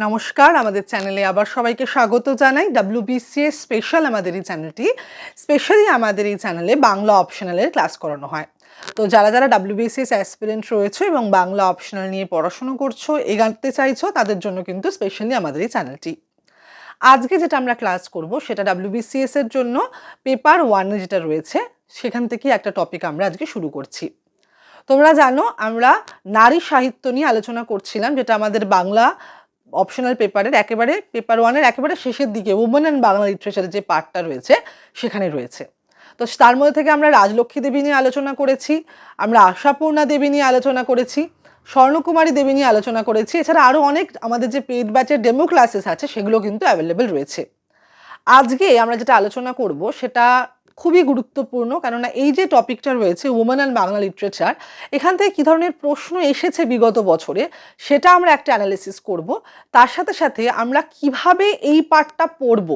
নমস্কার, আমাদের চ্যানেলে আবার সবাইকে স্বাগত জানাই। ডাব্লিউবিসিএস স্পেশাল আমাদের এই চ্যানেলটি। স্পেশালি আমাদের এই চ্যানেলে বাংলা অপশনালের ক্লাস করানো হয়। তো যারা যারা ডাব্লিউবিসিএস অ্যাসপিরেন্ট রয়েছে এবং বাংলা অপশনাল নিয়ে পড়াশোনা করছ, এগাতে চাইছো, তাদের জন্য কিন্তু স্পেশালি আমাদের এই চ্যানেলটি। আজকে যেটা আমরা ক্লাস করব, সেটা ডাব্লিউবিসিএস এর জন্য পেপার ওয়ানে যেটা রয়েছে, সেখান থেকে একটা টপিক আমরা আজকে শুরু করছি। তোমরা জানো, আমরা নারী সাহিত্য নিয়ে আলোচনা করছিলাম, যেটা আমাদের বাংলা অপশনাল পেপারের একেবারে পেপার ওয়ানের একেবারে শেষের দিকে উমেন অ্যান্ড বাংলা লিটারেচারের যে পার্টটা রয়েছে, সেখানে রয়েছে। তো তার মধ্যে থেকে আমরা রাজলক্ষ্মী দেবী নিয়ে আলোচনা করেছি, আমরা আশাপূর্ণা দেবী নিয়ে আলোচনা করেছি, স্বর্ণকুমারী দেবী নিয়ে আলোচনা করেছি, এছাড়া আরও অনেক আমাদের যে পেড ব্যাচের ডেমো ক্লাসেস আছে, সেগুলো কিন্তু অ্যাভেলেবেল রয়েছে। আজকে আমরা যেটা আলোচনা করব, সেটা খুবই গুরুত্বপূর্ণ, কেননা এই যে টপিকটা রয়েছে উমেন অ্যান্ড বাংলা লিটারেচার এখান থেকে কী ধরনের প্রশ্ন এসেছে বিগত বছরে, সেটা আমরা একটা অ্যানালিসিস করব। তার সাথে সাথে আমরা কীভাবে এই পার্টটা পড়ব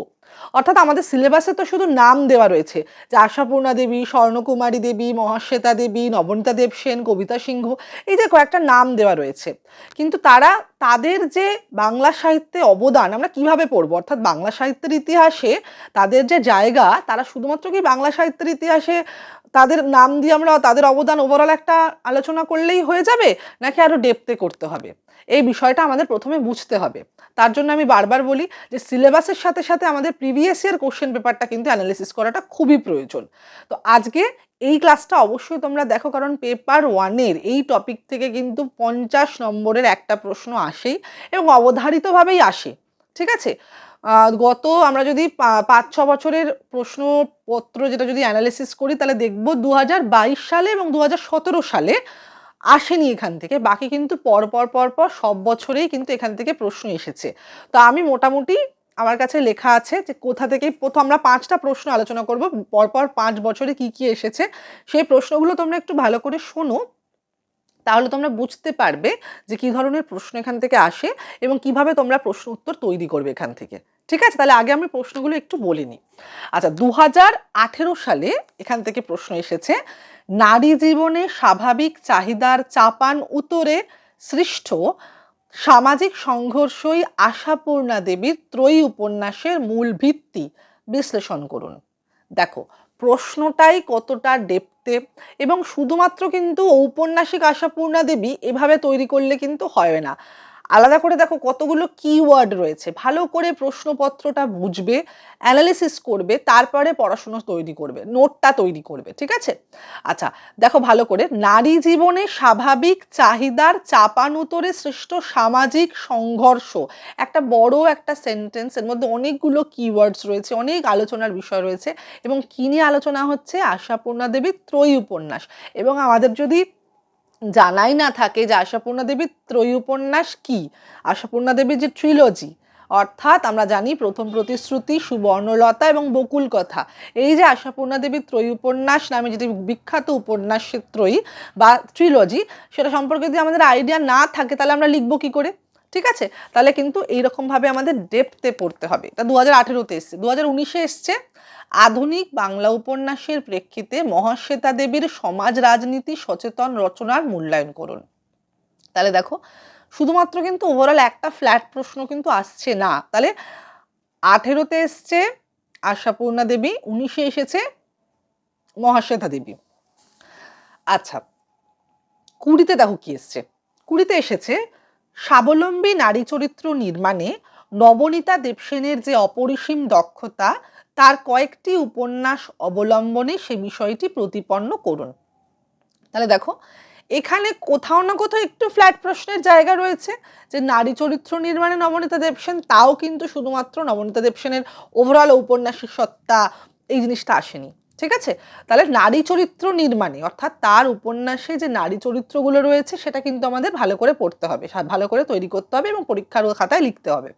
অর্থাৎ আমাদের সিলেবাসে তো শুধু নাম দেওয়া রয়েছে। যে আশাপূর্ণা দেবী, স্বর্ণকুমারী দেবী, মহাশ্বেতা দেবী, নবনীতা দেব সেন, কবিতা সিংহ, এই যে কয়েকটা নাম দেওয়া রয়েছে। কিন্তু তারা তাদের যে বাংলা সাহিত্যে অবদান, আমরা কীভাবে পড়ব? অর্থাৎ বাংলা সাহিত্যের ইতিহাসে তাদের যে জায়গা, তারা শুধুমাত্র কি বাংলা সাহিত্যের ইতিহাসে তাদের নাম দিয়ে আমরা তাদের অবদান ওভারঅল একটা আলোচনা করলেই হয়ে যাবে, নাকি আরও ডেপতে করতে হবে? এই বিষয়টা আমাদের প্রথমে বুঝতে হবে। তার জন্য আমি বারবার বলি যে সিলেবাসের সাথে সাথে আমাদের প্রিভিয়াস ইয়ার কোশ্চেন পেপারটা কিন্তু অ্যানালিসিস করাটা খুবই প্রয়োজন। তো আজকে এই ক্লাসটা অবশ্যই তোমরা দেখো, কারণ পেপার ওয়ানের এই টপিক থেকে কিন্তু পঞ্চাশ নম্বরের একটা প্রশ্ন আসেই এবং অবধারিতভাবেই আসে। ঠিক আছে? গত আমরা যদি পাঁচ, ছ বছরের প্রশ্নপত্র যেটা যদি অ্যানালিসিস করি, তাহলে দেখব দু হাজার বাইশ সালে এবং দু হাজার সতেরো সালে আসেনি এখান থেকে। বাকি কিন্তু পর পর পর পর সব বছরেই কিন্তু এখান থেকে প্রশ্ন এসেছে। তো আমি মোটামুটি আমার কাছে লেখা আছে যে কোথা থেকে প্রথম আমরা পাঁচটা প্রশ্ন আলোচনা করব। পরপর পাঁচ বছরে কি কি এসেছে, সেই প্রশ্নগুলো তোমরা একটু ভালো করে শোনো। তাহলে তোমরা বুঝতে পারবে যে কী ধরনের প্রশ্ন এখান থেকে আসে এবং কীভাবে তোমরা প্রশ্ন উত্তর তৈরি করবে এখান থেকে। ঠিক আছে? তাহলে আগে আমি প্রশ্নগুলো একটু বলে নিই। আচ্ছা দু হাজার আঠেরো সালে এখান থেকে প্রশ্ন এসেছে, নারী জীবনে স্বাভাবিক চাহিদার চাপান উত্তরে সৃষ্ট সামাজিক সংঘর্ষই আশাপূর্ণা দেবীর ত্রয়ী উপন্যাসের মূল ভিত্তি বিশ্লেষণ করুন। দেখো প্রশ্নটাই কতটা ডেপতে এবং শুধুমাত্র কিন্তু ঔপন্যাসিক আশাপূর্ণা দেবী এভাবে তৈরি করলে কিন্তু হয় না। আলাদা করে দেখো কতগুলো কিওয়ার্ড রয়েছে। ভালো করে প্রশ্নপত্রটা বুঝবে অ্যানালিসিস করবে, তারপরে পড়াশুনো তৈরি করবে, নোটটা তৈরি করবে, ঠিক আছে? আচ্ছা দেখো ভালো করে, নারী জীবনে স্বাভাবিক চাহিদার চাপানুতরে সৃষ্ট সামাজিক সংঘর্ষ। একটা বড় একটা সেন্টেন্স এর মধ্যে অনেকগুলো কিওয়ার্ডস রয়েছে, অনেক আলোচনার বিষয় রয়েছে এবং কী নিয়ে আলোচনা হচ্ছে? আশাপূর্ণা দেবীর ত্রয়ী উপন্যাস। এবং আমাদের যদি জানাই না থাকে যে আশাপূর্ণা দেবীর ত্রয়ী উপন্যাস কী? আশাপূর্ণা দেবীর যে ট্রিলজি অর্থাৎ আমরা জানি প্রথম প্রতিশ্রুতি, সুবর্ণলতা এবং বকুল কথা এই যে আশাপূর্ণা দেবীর ত্রয়ী উপন্যাস নামে যেটি বিখ্যাত উপন্যাসের ত্রয়ী বা ট্রিলজি সেটা সম্পর্কে যদি আমাদের আইডিয়া না থাকে, তাহলে আমরা লিখব কি করে? ঠিক আছে? তাহলে কিন্তু এইরকমভাবে আমাদের ডেপতে পড়তে হবে। তা দু হাজার আঠেরোতে এসছে। দু হাজার উনিশে এসছে। আধুনিক বাংলা উপন্যাসের প্রেক্ষিতে মহাশ্বেতা দেবীর সমাজ রাজনীতি সচেতন রচনার মূল্যায়ন করুন। তাহলে দেখো, শুধুমাত্র কিন্তু ওভারঅল একটা ফ্ল্যাট প্রশ্ন কিন্তু আসছে না। তাহলে আঠেরোতে এসছে আশাপূর্ণা দেবী, উনিশে এসেছে মহাশ্বেতা দেবী। আচ্ছা কুড়িতে দেখো কি এসছে? কুড়িতে এসেছে স্বাবলম্বী নারী চরিত্র নির্মাণে নবনীতা দেবসেনের যে অপরিসীম দক্ষতা, তার কয়েকটি উপন্যাস অবলম্বনে সে বিষয়টি প্রতিপন্ন করুন। তাহলে দেখো, এখানে কোথাও না কোথাও একটু ফ্ল্যাট প্রশ্নের জায়গা রয়েছে যে নারী চরিত্র নির্মাণে নবনীতা দেবসেন, তাও কিন্তু শুধুমাত্র নবনীতা দেবসেনের ওভারঅল ঔপন্যাসিক সত্তা এই জিনিসটা আসেনি। ঠিক আছে? তাহলে নারী চরিত্র নির্মাণে, অর্থাৎ তার উপন্যাসে যে নারী চরিত্রগুলো রয়েছে, সেটা কিন্তু আমাদের ভালো করে পড়তে হবে ভালো করে তৈরি করতে হবে এবং পরীক্ষার খাতায় লিখতে হবে।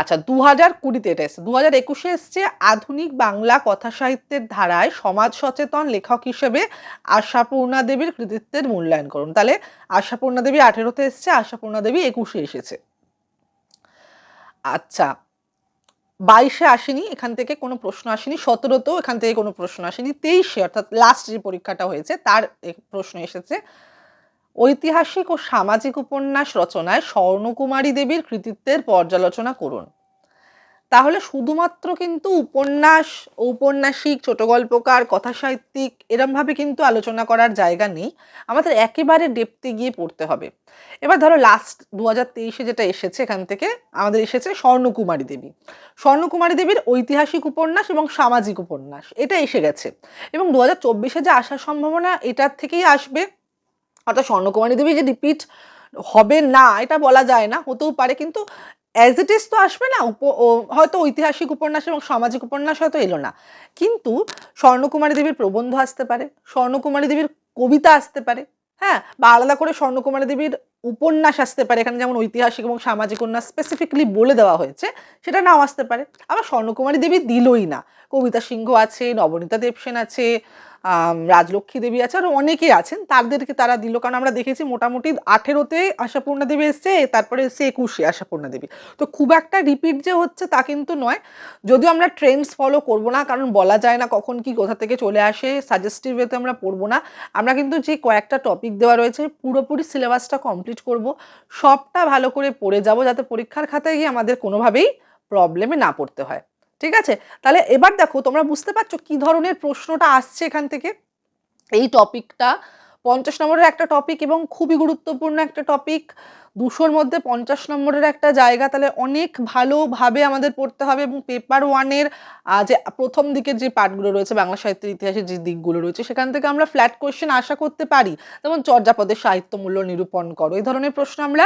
আচ্ছা দু হাজার কুড়িতে এটা এসছে। দু হাজার একুশে এসছে, আধুনিক বাংলা কথা সাহিত্যের ধারায় সমাজ সচেতন লেখক হিসেবে আশাপূর্ণা দেবীর কৃতিত্বের মূল্যায়ন করুন। তাহলে আশাপূর্ণা দেবী আঠেরোতে এসছে, আশাপূর্ণা দেবী একুশে এসেছে। আচ্ছা বাইশে আসেনি, এখান থেকে কোনো প্রশ্ন আসেনি, সতেরোতেও এখান থেকে কোনো প্রশ্ন আসেনি, তেইশে, অর্থাৎ লাস্ট যে পরীক্ষাটা হয়েছে, তার প্রশ্ন এসেছে। ঐতিহাসিক ও সামাজিক উপন্যাস রচনায় স্বর্ণকুমারী দেবীর কৃতিত্বের পর্যালোচনা করুন। তাহলে শুধুমাত্র কিন্তু উপন্যাস, ঔপন্যাসিক, ছোট গল্পকার কথা সাহিত্যিক এরমভাবে কিন্তু আলোচনা করার জায়গা নেই। আমাদের একেবারে ডেপতে গিয়ে পড়তে হবে। এবার ধরো লাস্ট দু হাজার তেইশে যেটা এসেছে এখান থেকে, আমাদের এসেছে স্বর্ণকুমারী দেবী। স্বর্ণকুমারী দেবীর ঐতিহাসিক উপন্যাস এবং সামাজিক উপন্যাস, এটা এসে গেছে। এবং দু হাজার চব্বিশে যে আসার সম্ভাবনা, এটার থেকেই আসবে। অর্থাৎ স্বর্ণকুমারী দেবী যে রিপিট হবে না, এটা বলা যায় না, হতেও পারে। কিন্তু অ্যাজ ইট ইজ তো আসবে না হয়তো ঐতিহাসিক উপন্যাস এবং সামাজিক উপন্যাস হয়তো এলো না। কিন্তু স্বর্ণকুমারী দেবীর প্রবন্ধ আসতে পারে, স্বর্ণকুমারী দেবীর কবিতা আসতে পারে হ্যাঁ? বা আলাদা করে স্বর্ণকুমারী দেবীর উপন্যাস আসতে পারে, এখানে যেমন ঐতিহাসিক এবং সামাজিক উপন্যাস স্পেসিফিকলি বলে দেওয়া হয়েছে, সেটা নাও আসতে পারে। আবার স্বর্ণকুমারী দেবী দিলই না। কবিতা সিংহ আছে, নবনীতা দেবসেন আছে রাজলক্ষ্মী দেবী আছে, আর অনেকেই আছেন, তাদেরকে তারা দিল। কারণ আমরা দেখেছি মোটামুটি আঠেরোতে আশাপূর্ণা দেবী এসছে, তারপরে এসছে একুশে আশাপূর্ণা দেবী। তো খুব একটা রিপিট যে হচ্ছে তা কিন্তু নয়। যদিও আমরা ট্রেন্ডস ফলো করব না, কারণ বলা যায় না কখন কি কোথা থেকে চলে আসে সাজেস্টিভ ওয়েতে আমরা পড়ব না। আমরা কিন্তু যে কয়েকটা টপিক দেওয়া রয়েছে, পুরোপুরি সিলেবাসটা কমপ্লিট করব। সবটা ভালো করে পড়ে যাব, যাতে পরীক্ষার খাতায় গিয়ে আমাদের কোনোভাবেই প্রবলেমে না পড়তে হয়। ঠিক আছে? তাহলে এবার দেখো, তোমরা বুঝতে পারছ কি ধরনের প্রশ্নটা আসছে এখান থেকে? এই টপিকটা পঞ্চাশ নম্বরের একটা টপিক এবং খুবই গুরুত্বপূর্ণ একটা টপিক দুশোর মধ্যে পঞ্চাশ নম্বরের একটা জায়গা, তাহলে অনেক ভালোভাবে আমাদের পড়তে হবে এবং পেপার ওয়ানের যে প্রথম দিকের যে পার্টগুলো রয়েছে, বাংলা সাহিত্যের ইতিহাসের যে দিকগুলো রয়েছে, সেখান থেকে আমরা ফ্ল্যাট কোয়েশ্চেন আশা করতে পারি। যেমন চর্যাপদের সাহিত্য মূল্য নিরূপণ করো, এই ধরনের প্রশ্ন আমরা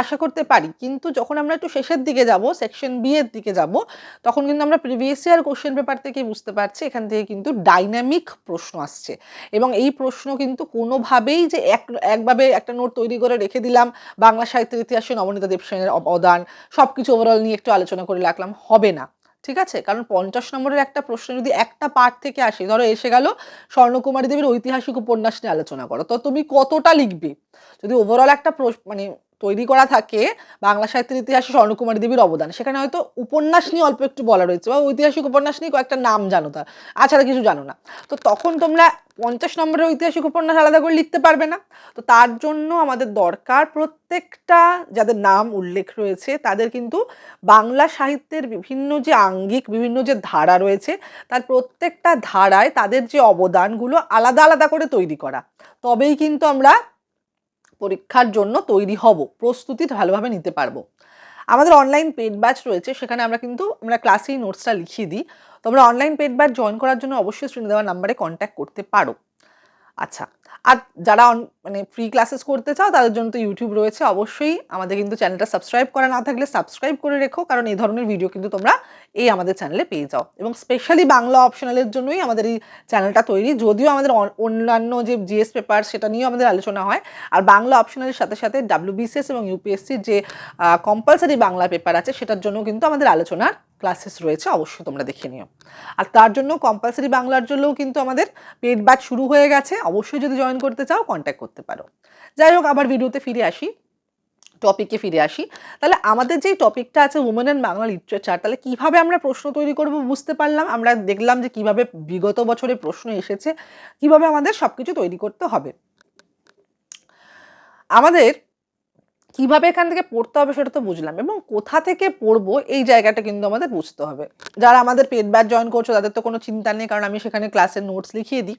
আশা করতে পারি। কিন্তু যখন আমরা একটু শেষের দিকে যাব সেকশন বি এর দিকে যাব, তখন কিন্তু আমরা প্রিভিয়াস ইয়ার কোশ্চেন পেপার থেকে বুঝতে পারছি, এখান থেকে কিন্তু ডাইনামিক প্রশ্ন আসছে। এবং এই প্রশ্ন কিন্তু কোনোভাবেই যে এক, একভাবে একটা নোট তৈরি করে রেখে দিলাম, বাংলা সাহিত্যের ইতিহাসে নবনীতা দেবসেনের অবদান, সবকিছু ওভারঅল নিয়ে একটু আলোচনা করে রাখলাম, হবে না। ঠিক আছে? কারণ পঞ্চাশ নম্বরের একটা প্রশ্ন যদি একটা পার্ট থেকে আসে, ধরো এসে গেল স্বর্ণকুমারী দেবীর ঐতিহাসিক উপন্যাস নিয়ে আলোচনা করো, তো তুমি কতটা লিখবে? যদি ওভারঅল একটা মানে তৈরি করা থাকে বাংলা সাহিত্যের ইতিহাসে স্বর্ণকুমারী দেবীর অবদান। সেখানে হয়তো উপন্যাস নিয়ে অল্প একটু বলা রয়েছে বা ঐতিহাসিক উপন্যাস নিয়ে কয়েকটা নাম জানো তার। আছাড়া কিছু জানো না। তো তখন তোমরা পঞ্চাশ নম্বরের ঐতিহাসিক উপন্যাস আলাদা করে লিখতে পারবে না। তো তার জন্য আমাদের দরকার প্রত্যেকটা যাদের নাম উল্লেখ রয়েছে, তাদের কিন্তু বাংলা সাহিত্যের বিভিন্ন যে আঙ্গিক, বিভিন্ন যে ধারা রয়েছে, তার প্রত্যেকটা ধারায় তাদের যে অবদানগুলো আলাদা আলাদা করে তৈরি করা। তবেই কিন্তু আমরা পরীক্ষার জন্য তৈরি হব, প্রস্তুতি ভালোভাবে নিতে পারব। আমাদের অনলাইন পেড ব্যাচ রয়েছে, সেখানে আমরা কিন্তু, আমরা ক্লাসেই নোটসটা লিখিয়ে দিই। তোমরা অনলাইন পেড ব্যাচ জয়েন করার জন্য অবশ্যই স্ক্রিনে দেওয়ার নাম্বারে কন্ট্যাক্ট করতে পারো। আচ্ছা আর যারা মানে ফ্রি ক্লাসেস করতে চাও, তাদের জন্য তো ইউটিউব রয়েছে অবশ্যই। আমাদের কিন্তু চ্যানেলটা সাবস্ক্রাইব করা না থাকলে সাবস্ক্রাইব করে রেখো, কারণ এই ধরনের ভিডিও কিন্তু তোমরা এই আমাদের চ্যানেলে পেয়ে যাও। এবং স্পেশালি বাংলা অপশনালের জন্যই আমাদের এই চ্যানেলটা তৈরি, যদিও আমাদের অন্যান্য যে জিএস পেপার সেটা নিয়েও আমাদের আলোচনা হয়। আর বাংলা অপশনালের সাথে সাথে ডাব্লিউবিসিএস এবং ইউপিএসসির যে কম্পালসারি বাংলা পেপার আছে, সেটার জন্য কিন্তু আমাদের আলোচনার ক্লাসেস রয়েছে, অবশ্যই তোমরা দেখে নিও। আর তার জন্য কম্পালসারি বাংলার জন্যও কিন্তু আমাদের পেড ব্যাচ শুরু হয়ে গেছে। অবশ্যই যদি জয়েন করতে চাও কন্ট্যাক্ট করতে পারো। যাই হোক, আবার ভিডিওতে ফিরে আসি টপিকে ফিরে আসি। তাহলে আমাদের যেই টপিকটা আছে উমেন অ্যান্ড বাংলা লিটারেচার তাহলে কীভাবে আমরা প্রশ্ন তৈরি করব বুঝতে পারলাম। আমরা দেখলাম যে কীভাবে বিগত বছরে প্রশ্ন এসেছে, কীভাবে আমাদের সবকিছু তৈরি করতে হবে। আমাদের কীভাবে এখান থেকে পড়তে হবে সেটা তো বুঝলাম এবং কোথা থেকে পড়ব এই জায়গাটা কিন্তু আমাদের বুঝতে হবে। যারা আমাদের পেড ব্যাচ জয়েন করছ, তাদের তো কোনো চিন্তা নেই, কারণ আমি সেখানে ক্লাসের নোটস লিখিয়ে দিই।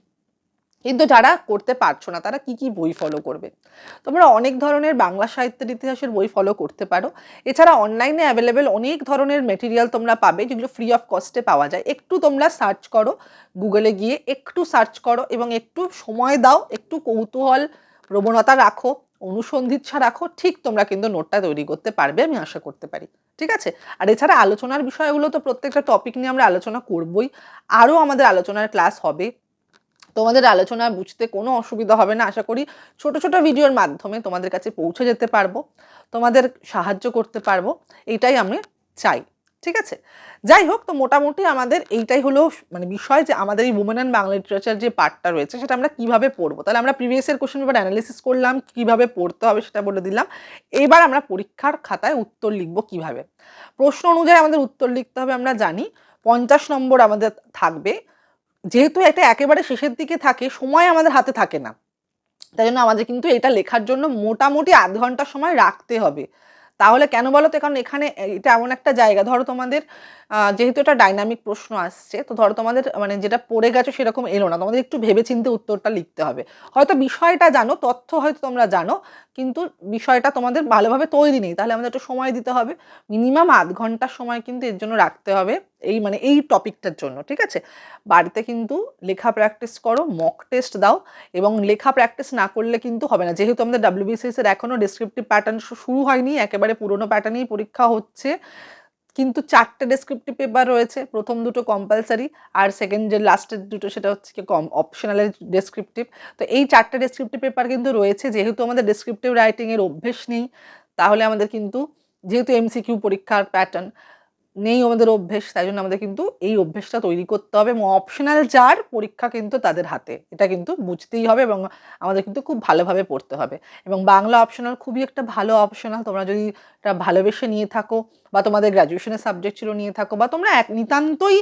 কিন্তু যারা করতে পারছ না, তারা কি কি বই ফলো করবে? তোমরা অনেক ধরনের বাংলা সাহিত্যের ইতিহাসের বই ফলো করতে পারো। এছাড়া অনলাইনে অ্যাভেলেবেল অনেক ধরনের মেটেরিয়াল তোমরা পাবে, যেগুলো ফ্রি অফ কস্টে পাওয়া যায়। একটু তোমরা সার্চ করো গুগলে গিয়ে একটু সার্চ করো এবং একটু সময় দাও, একটু কৌতূহল, প্রবণতা রাখো অনুসন্ধিৎসা রাখো, ঠিক তোমরা কিন্তু নোটটা তৈরি করতে পারবে, আমি আশা করতে পারি। ঠিক আছে? আর এছাড়া আলোচনার বিষয়গুলো তো প্রত্যেকটা টপিক নিয়ে আমরা আলোচনা করবই। আরও আমাদের আলোচনার ক্লাস হবে। তোমাদের আলোচনা বুঝতে কোনো অসুবিধা হবে না। আশা করি ছোট ছোট ভিডিওর মাধ্যমে তোমাদের কাছে পৌঁছে যেতে পারব, তোমাদের সাহায্য করতে পারব এটাই আমি চাই, ঠিক আছে? যাই হোক, তো মোটামুটি আমাদের এইটাই হলো মানে বিষয় যে আমাদের এই উমেন অ্যান্ড বাংলা লিটারেচার যে পার্টটা রয়েছে, সেটা আমরা কীভাবে পড়ব? তাহলে আমরা previous year question paper analysis করলাম, কীভাবে পড়তে হবে সেটা বলে দিলাম। এবার আমরা পরীক্ষার খাতায় উত্তর লিখব কীভাবে? প্রশ্ন অনুযায়ী আমাদের উত্তর লিখতে হবে, আমরা জানি। পঞ্চাশ নম্বর আমাদের থাকবে। যেহেতু এটা একেবারে শেষের দিকে থাকে, সময় আমাদের হাতে থাকে না। তাই জন্য আমাদের কিন্তু এটা লেখার জন্য মোটামুটি আধ ঘণ্টা সময় রাখতে হবে। তাহলে কেন বলো তো? কারণ এখানে এটা এমন একটা জায়গা। ধরো তোমাদের যেহেতু এটা ডাইনামিক প্রশ্ন আসছে, তো ধরো তোমাদের মানে যেটা পড়ে গেছো সেরকম এলো না। তোমাদের একটু ভেবেচিন্তে উত্তরটা লিখতে হবে। হয়তো বিষয়টা জানো, তথ্য হয়তো তোমরা জানো কিন্তু বিষয়টা তোমাদের ভালোভাবে তৈরি নেই। তাহলে আমাদের একটু সময় দিতে হবে। মিনিমাম আধ ঘণ্টার সময় কিন্তু এর জন্য রাখতে হবে এই মানে এই টপিকটার জন্য, ঠিক আছে? বাড়িতে কিন্তু লেখা প্র্যাকটিস করো মক টেস্ট দাও এবং লেখা প্র্যাকটিস না করলে কিন্তু হবে না। যেহেতু আমাদের ডাব্লিউবিসিএস এর এখনও ডেসক্রিপটিভ প্যাটার্ন শুরু হয়নি, একেবারে পুরনো প্যাটার্নেই পরীক্ষা হচ্ছে। কিন্তু চারটে ডেসক্রিপটিভ পেপার রয়েছে। প্রথম দুটো কম্পালসারি আর সেকেন্ড যে লাস্টের দুটো সেটা হচ্ছে কি কম অপশনালের ডেসক্রিপটিভ তো এই চারটে ডেসক্রিপটিভ পেপার কিন্তু রয়েছে। যেহেতু আমাদের ডেসক্রিপটিভ রাইটিংয়ের অভ্যেস নেই, তাহলে আমাদের কিন্তু যেহেতু এমসিকিউ পরীক্ষার প্যাটার্ন নেই আমাদের অভ্যেস, তাই জন্য আমাদের কিন্তু এই অভ্যেসটা তৈরি করতে হবে এবং অপশনাল যার পরীক্ষা কিন্তু তাদের হাতে। এটা কিন্তু বুঝতেই হবে এবং আমাদের কিন্তু খুব ভালোভাবে পড়তে হবে। এবং বাংলা অপশনাল খুবই একটা ভালো অপশনাল তোমরা যদি এটা ভালোবেসে নিয়ে থাকো বা তোমাদের গ্র্যাজুয়েশনের সাবজেক্ট ছিল নিয়ে থাকো বা তোমরা এক নিতান্তই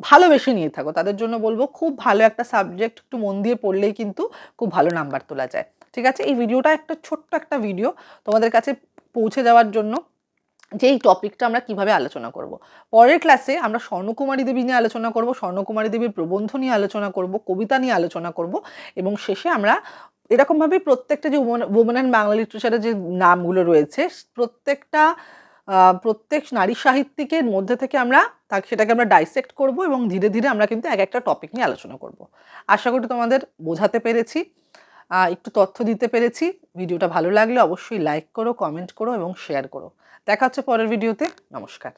ভালোবেসে নিয়ে থাকো, তাদের জন্য বলব খুব ভালো একটা সাবজেক্ট একটু মন দিয়ে পড়লেই কিন্তু খুব ভালো নাম্বার তোলা যায়। ঠিক আছে? এই ভিডিওটা একটা ছোট্ট একটা ভিডিও তোমাদের কাছে পৌঁছে দেওয়ার জন্য যে এই টপিকটা আমরা কীভাবে আলোচনা করব। পরের ক্লাসে আমরা স্বর্ণকুমারী দেবী নিয়ে আলোচনা করব, স্বর্ণকুমারী দেবীর প্রবন্ধ নিয়ে আলোচনা করব, কবিতা নিয়ে আলোচনা করব এবং শেষে আমরা এরকমভাবে প্রত্যেকটা যে ওমেন অ্যান্ড বাংলা লিটারেচারের যে নামগুলো রয়েছে, প্রত্যেকটা প্রত্যেক নারী সাহিত্যিকের মধ্যে থেকে আমরা তাকে, সেটাকে আমরা ডাইসেক্ট করব এবং ধীরে ধীরে আমরা কিন্তু এক একটা টপিক নিয়ে আলোচনা করব। আশা করি তোমাদের বোঝাতে পেরেছি একটু তথ্য দিতে পেরেছি, ভিডিওটা ভালো লাগলে অবশ্যই লাইক করো কমেন্ট করো এবং শেয়ার করো। দেখা হচ্ছে পরের ভিডিওতে। নমস্কার।